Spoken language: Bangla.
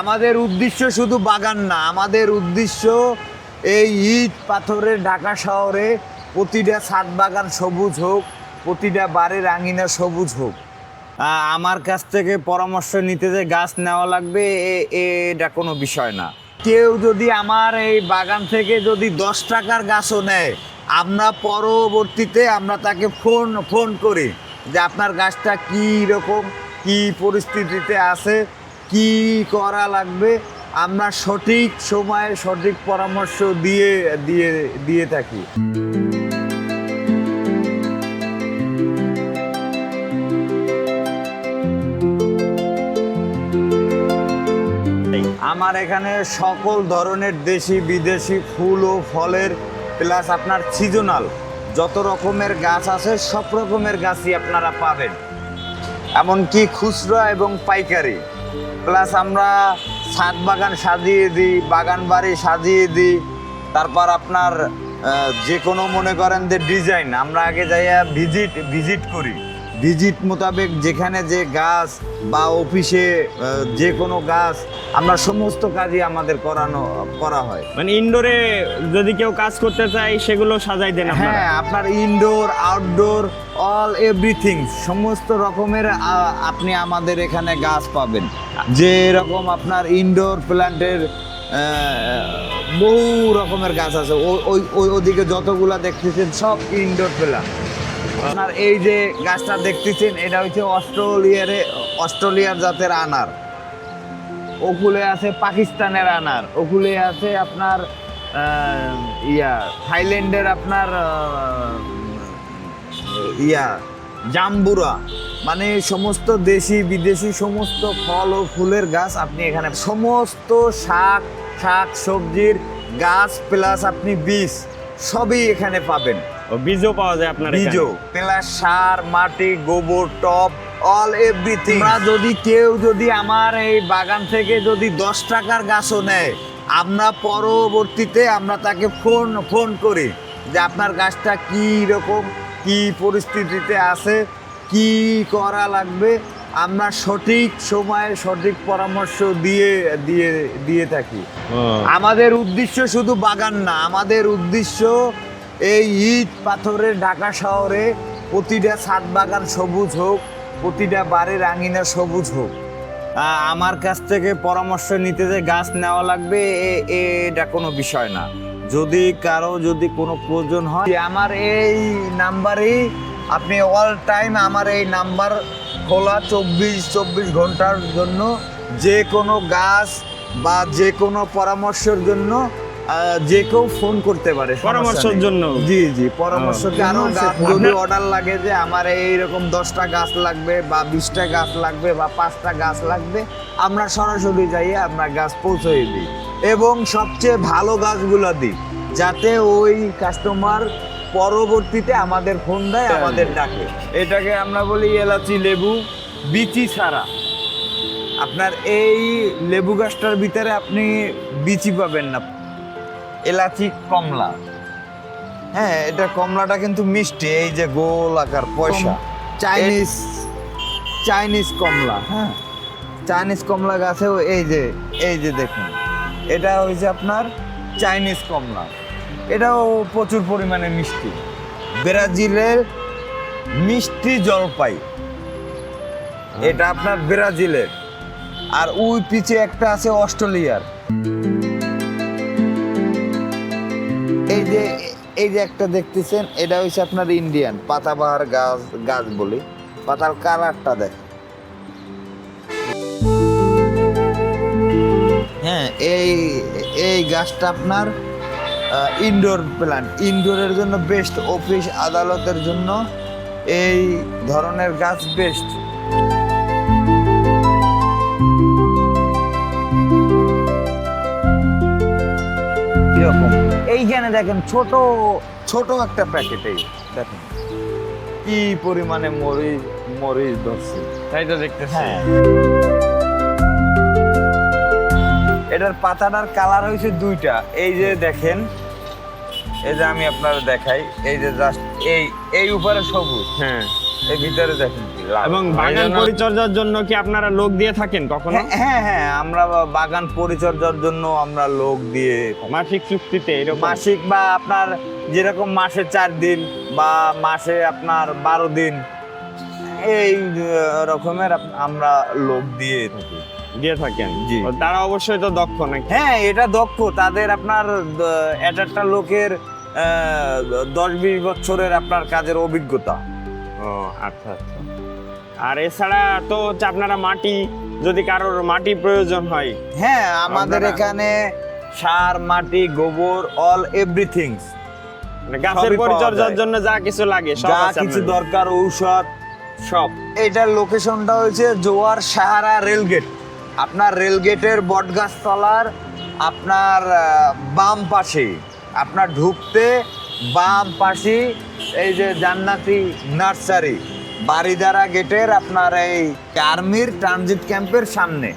আমাদের উদ্দেশ্য শুধু বাগান না, আমাদের উদ্দেশ্য এই ইট পাথরের ঢাকা শহরে প্রতিটা ছাদ বাগান সবুজ হোক, প্রতিটা বাড়ির আঙিনা সবুজ হোক। আমার কাছ থেকে পরামর্শ নিতে যে গাছ নেওয়া লাগবে এটা কোনো বিষয় না। কেউ যদি আমার এই বাগান থেকে যদি দশ টাকার গাছও নেয়, আমরা পরবর্তীতে আমরা তাকে ফোন ফোন করি যে আপনার গাছটা কী রকম কী পরিস্থিতিতে আছে কি করা লাগবে? আমরা সঠিক সময়ে সঠিক পরামর্শ দিয়ে দিয়ে দিয়ে থাকি। আমার এখানে সকল ধরনের দেশি, বিদেশি ফুল ও ফলের, প্লাস আপনার সিজনাল। যত রকমের গাছ আছে, সব রকমের গাছই আপনারা পাবেন। এমনকি খুচরা এবং পাইকারি। প্লাস আমরা ছাদ বাগান সাজিয়ে দিই, বাগান বাড়ি সাজিয়ে দিই। তারপর আপনার যে কোনো মনে করেন যে ডিজাইন আমরা আগে যাইয়া ভিজিট ভিজিট করি। ভিজিট মোতাবেক যেখানে যে গাছ বা অফিসে যে কোনো গাছ আমরা সমস্ত কাজই আমাদের করানো করা হয়। মানে ইনডোরে যদি কেউ কাজ করতে চায় সেগুলো সাজাই দেন হ্যাঁ আপনার ইনডোর আউটডোর অল এভরিথিং সমস্ত রকমের আপনি আমাদের এখানে গাছ পাবেন। যে রকম আপনার ইনডোর প্ল্যান্টের বহু রকমের গাছ আছে। ও- ওই ওই ওদিকে যতগুলা দেখতেছেন সব ইনডোর প্ল্যান্ট আপনার এই যে গাছটা দেখতেছেন, এটা হচ্ছে অস্ট্রেলিয়ারে অস্ট্রেলিয়ার জাতের আনার। ওকুলে আছে পাকিস্তানের আনার ওকুলে আছে আপনার ইয়া, থাইল্যান্ডের আপনার ইয়া, জাম্বুরা। মানে সমস্ত দেশি, বিদেশি সমস্ত ফল ও ফুলের গাছ আপনি এখানে, সমস্ত শাক শাক সবজির গাছ প্লাস আপনি বীজ। সবই এখানে পাবেন। বীজও পাওয়া যায় আপনার? বীজও প্লাস সার মাটি গোবর টপ অল এভরিথিং আমরা যদি কেউ যদি আমার এই বাগান থেকে যদি দশ টাকার গাছও নেয় আমরা পরবর্তীতে আমরা তাকে ফোন ফোন করি যে আপনার গাছটা কী রকম কি পরিস্থিতিতে আছে কি করা লাগবে। আমরা সঠিক সময়ে সঠিক পরামর্শ দিয়ে দিয়ে দিয়ে থাকি। আমাদের উদ্দেশ্য শুধু বাগান না আমাদের উদ্দেশ্য এই ইট পাথরে ঢাকা শহরে প্রতিটা ছাদ বাগান সবুজ হোক প্রতিটা বাড়ির আঙিনা সবুজ হোক। আমার কাছ থেকে পরামর্শ নিতে যে গাছ নেওয়া লাগবে এটা কোনো বিষয় না। যদি কারও যদি কোনো প্রয়োজন হয় আমার এই নাম্বারেই আপনি অল টাইম আমার এই নাম্বার খোলা চব্বিশ চব্বিশ ঘণ্টার জন্য যে কোনো গাছ বা যে কোনো পরামর্শের জন্য যে কেউ ফোন করতে পারে পরামর্শের জন্য? জি জি পরামর্শ আপনার- যদি অর্ডার লাগে যে আমার এইরকম দশটা গাছ লাগবে বা বিশটা গাছ লাগবে বা পাঁচটা গাছ লাগবে আমরা সরাসরি যাই আমরা গাছ পৌঁছে দিই। এবং সবচেয়ে ভালো গাছগুলো দিই যাতে ওই কাস্টমার পরবর্তীতে আমাদের ফোন দেয় আমাদের ডাকে। এটাকে আমরা বলি এলাচি লেবু বিচি ছাড়া আপনার এই লেবু গাছটার ভিতরে আপনি বিচি পাবেন না। এলাচি কমলা। হ্যাঁ এটা কমলাটা কিন্তু মিষ্টি এই যে গোল আকার পয়সা। চাইনিজ চাইনিজ কমলা হ্যাঁ। চাইনিজ কমলা গাছেও এই যে এই যে দেখুন। এটা হয়েছে আপনার চাইনিজ কমলা। এটাও প্রচুর পরিমাণে মিষ্টি। ব্রাজিলের মিষ্টি জলপাই। এটা আপনার ব্রাজিলের। আর ওই পিছে একটা আছে অস্ট্রেলিয়ার। এই যে এই যে একটা দেখতেছেন, এটা হচ্ছে আপনার ইন্ডিয়ান। পাতাবাহার গাছ গাছ বলি। পাতার কালারটা দেখ হ্যাঁ এই এই গাছটা আপনার ইনডোর প্ল্যান্ট ইনডোরের জন্য বেস্ট অফিস আদালতের জন্য এই ধরনের গাছ বেস্ট এরকম। এইখানে দেখেন ছোট ছোট একটা প্যাকেট দেখেন। কি পরিমাণে মরিচ মরিচ ধরছে। তাই তো দেখতেছি। হ্যাঁ। এটার পাতাটার কালার হয়েছে দুইটা। এই যে দেখেন এই যে আমি আপনার দেখাই এই যে জাস্ট এই এই উপরে সবুজ। হ্যাঁ। এই ভিতরে দেখেন এবং বাগান পরিচর্যার জন্য কি আপনারা লোক দিয়ে থাকেন কখনো? হ্যাঁ, হ্যাঁ হ্যাঁ আমরা বা- বাগান পরিচর্যার জন্য আমরা লোক দিয়ে মাসিক চুক্তিতে এরকম? মাসিক বা আপনার যেরকম মাসে চার দিন বা মাসে আপনার বারো দিন এই রকমের আমরা লোক দিয়ে থাকি। দিয়ে থাকেন? জি। তারা অবশ্যই তো দক্ষ নাকি? হ্যাঁ এটা দক্ষ। তাদের আপনার এক একটা লোকের দশ বিশ বছরের আপনার কাজের অভিজ্ঞতা। ও আচ্ছা আচ্ছা। আর এছাড়া তো হচ্ছে আপনারা মাটি যদি কারোর মাটি প্রয়োজন হয় হ্যাঁ আমাদের এখানে সার মাটি গোবর অল এভরিথিং মানে গাছের পরিচর্যার জন্য যা কিছু লাগে যা কিছু দরকার ঔষধ সব। এটার লোকেশনটা হয়েছে জোয়ার সাহারা রেলগেট। আপনার রেলগেটের বটগাছতলার আপনার বাম পাশে। আপনার ঢুকতে বাম পাশে এই যে জান্নাতি নার্সারি বাড়িদারা গেটের আপনার এই আর্মির ট্রানজিট ক্যাম্পের সামনে।